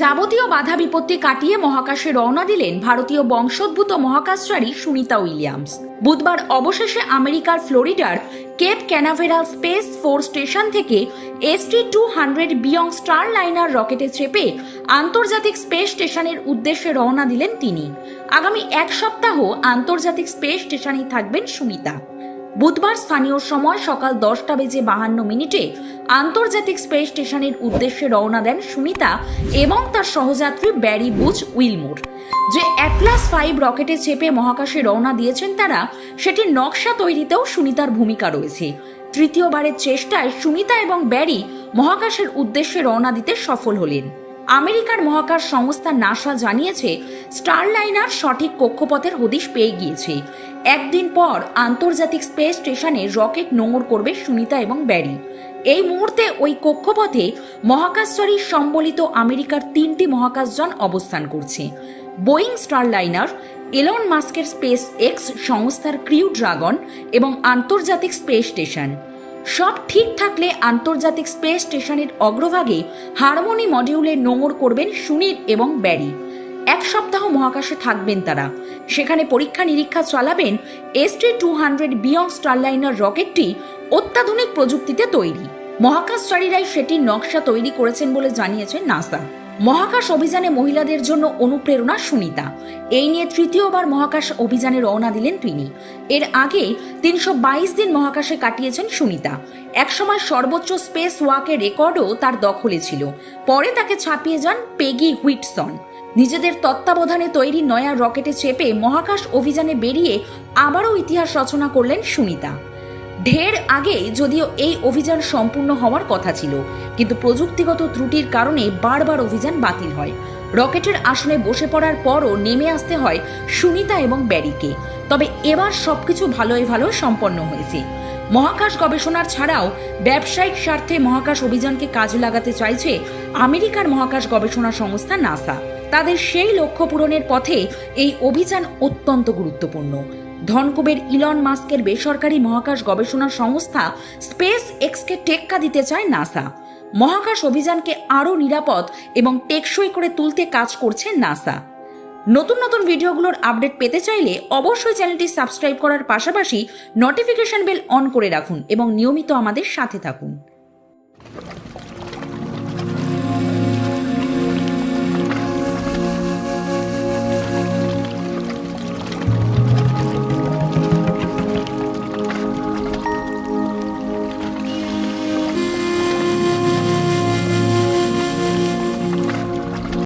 যাবতীয় বাধা বিপত্তি কাটিয়ে মহাকাশে রওনা দিলেন ভারতীয় বংশোদ্ভূত মহাকাশচারী সুনিতা উইলিয়ামস। বুধবার অবশেষে আমেরিকার ফ্লোরিডার Cape Canaveral space force station থেকে ST two hundred Boeing Starliner রকেটে চেপে আন্তর্জাতিক স্পেস স্টেশনের উদ্দেশ্যে রওনা দিলেন তিনি। আগামী এক সপ্তাহ আন্তর্জাতিক স্পেস স্টেশনেই থাকবেন সুনিতা বুধবার স্থানীয় সময় সকাল দশটা বেজে বাহান্ন মিনিটে আন্তর্জাতিক স্পেস স্টেশনের উদ্দেশ্যে রওনা দেন সুমিতা এবং তার সহযাত্রী ব্যারি বুচ উইলমোর। যে অ্যাটলাস ফাইভ রকেটে চেপে মহাকাশে রওনা দিয়েছেন তারা সেটির নকশা তৈরিতেও সুনিতার ভূমিকা রয়েছে। তৃতীয়বারের চেষ্টায় সুনিতা এবং ব্যারি মহাকাশের উদ্দেশ্যে রওনা দিতে সফল হলেন। আমেরিকার মহাকাশ সংস্থা নাসা জানিয়েছে, স্টারলাইনার সঠিক কক্ষপথের হদিশ পেয়ে গিয়েছে। একদিন পর আন্তর্জাতিক স্পেস স্টেশনে রকেট নোঙর করবে সুনিতা এবং ব্যারি। এই মুহূর্তে ওই কক্ষপথে মহাকাশচারী সম্বলিত আমেরিকার তিনটি মহাকাশযান অবস্থান করছে। বোয়িং স্টারলাইনার, এলন মাস্কের স্পেস এক্স সংস্থার ক্রিউ ড্রাগন এবং আন্তর্জাতিক স্পেস স্টেশন। সব ঠিক থাকলে আন্তর্জাতিক স্পেস স্টেশনের অগ্রভাগে হারমোনি মডিউলে নোঙর করবেন সুনীল এবং ব্যারি। এক সপ্তাহ মহাকাশে থাকবেন তারা। সেখানে পরীক্ষা নিরীক্ষা চালাবেন ST two hundred Boeing Starliner রকেটটি অত্যাধুনিক প্রযুক্তিতে তৈরি। মহাকাশচারীরাই সেটির নকশা তৈরি করেছেন বলে জানিয়েছে নাসা। মহাকাশ অভিযানে মহিলাদের জন্য অনুপ্রেরণা সুনিতা। এই নিয়ে তৃতীয়বার মহাকাশ অভিযানে রওনা দিলেন তিনি। এর আগে তিনশো বাইশ দিন মহাকাশে কাটিয়েছেন সুনিতা। একসময় সর্বোচ্চ স্পেস ওয়াকের রেকর্ডও তার দখলে ছিল। পরে তাকে ছাপিয়ে যান পেগি হুইটসন। নিজেদের তত্ত্বাবধানে তৈরি নয়া রকেটে চেপে মহাকাশ অভিযানে বেরিয়ে আবারও ইতিহাস রচনা করলেন সুনিতা। ঢের আগে যদিও এই অভিযান সম্পূর্ণ হওয়ার কথা ছিল, কিন্তু প্রযুক্তিগত ত্রুটির কারণে বারবার অভিযান বাতিল হয়। রকেটের আসনে বসে পড়ার পরও নেমে আসতে হয় সুনিতা এবং ব্যারিকে। তবে এবার সবকিছু ভালোই ভালো সম্পন্ন হয়েছে। মহাকাশ গবেষণার ছাড়াও ব্যবসায়িক স্বার্থে মহাকাশ অভিযানকে কাজে লাগাতে চাইছে আমেরিকার মহাকাশ গবেষণা সংস্থা নাসা। তাদের সেই লক্ষ্য পূরণের পথে এই অভিযান অত্যন্ত গুরুত্বপূর্ণ। ধনকুবের ইলন মাস্কের বেসরকারি মহাকাশ গবেষণা সংস্থা স্পেস এক্সকে টেক্কা দিতে চায় নাসা। মহাকাশ অভিযানকে আরও নিরাপদ এবং টেকসই করে তুলতে কাজ করছে নাসা। নতুন নতুন ভিডিওগুলোর আপডেট পেতে চাইলে অবশ্যই চ্যানেলটি সাবস্ক্রাইব করার পাশাপাশি নোটিফিকেশন বেল অন করে রাখুন এবং নিয়মিত আমাদের সাথে থাকুন।